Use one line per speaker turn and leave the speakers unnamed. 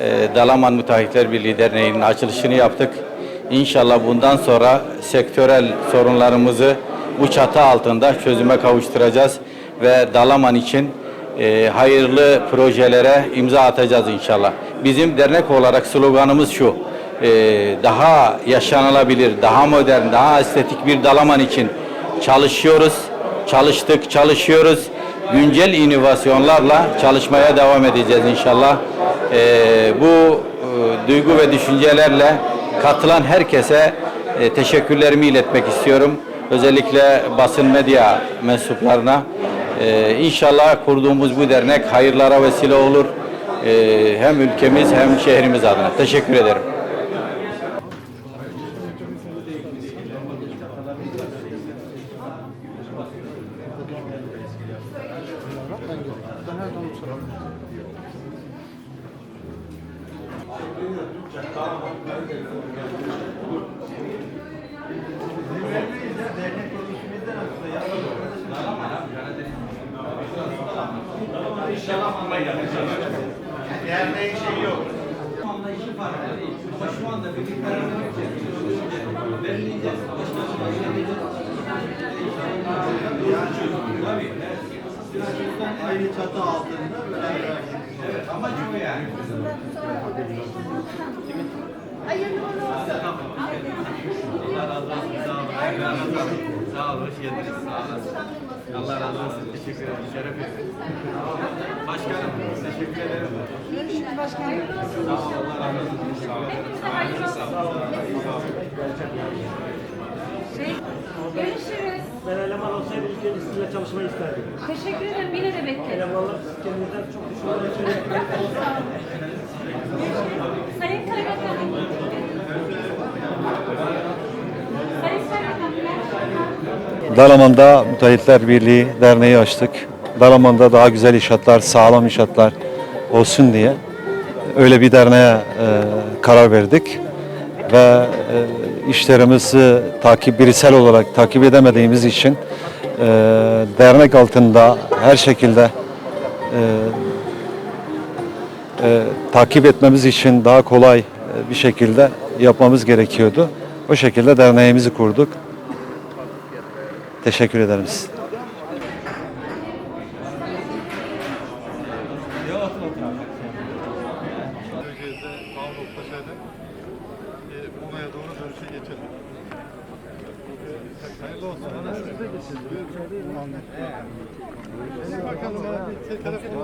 Ee, Dalaman Müteahhitler Birliği Derneği'nin açılışını yaptık. İnşallah bundan sonra sektörel sorunlarımızı bu çatı altında çözüme kavuşturacağız ve Dalaman için e, hayırlı projelere imza atacağız inşallah. Bizim dernek olarak sloganımız şu, e, daha yaşanılabilir, daha modern, daha estetik bir Dalaman için çalışıyoruz, çalıştık, çalışıyoruz. Güncel inovasyonlarla çalışmaya devam edeceğiz inşallah. Ee, bu e, duygu ve düşüncelerle katılan herkese e, teşekkürlerimi iletmek istiyorum. Özellikle basın medya mensuplarına. Ee, inşallah kurduğumuz bu dernek hayırlara vesile olur. Ee, hem ülkemiz hem şehrimiz adına. Teşekkür ederim.
Derneğin şeyi yok. Aynı çatı altında beraber. Evet amaç o yani.
Hayırlı olsun.
Allah razı olsun. Sağ olun. Allah razı olsun. Sağ olun. Hoş geldiniz. Sağ olasın. Allah razı olsun. Teşekkür ederim. Şeref ettiniz. Başkanım teşekkür ederim.
Görüşürüz başkanım.
Sağ olun. Allah razı olsun. Sağ olun.
Hepinize hayırlı olsun. Şey, Görüşürüz.
Ben eleman olsaydı ilk önce sizinle çalışmayı isterdim.
Teşekkür ederim. Yine de bekleriz.
Elemanlar kendinizden çok düşünüyorlar.
Sayın Kaymakam.
Dalaman'da Müteahhitler Birliği Derneği açtık. Dalaman'da daha güzel inşaatlar, sağlam inşaatlar olsun diye öyle bir derneğe e, karar verdik. Ve e, işlerimizi takip bireysel olarak takip edemediğimiz için e, dernek altında her şekilde e, e, takip etmemiz için daha kolay e, bir şekilde yapmamız gerekiyordu. O şekilde derneğimizi kurduk. Teşekkür ederim size.
E, Muğla'ya dönüşe geçelim. Hayırlı olsun. Buyurun. Bakalım abi. Telefonu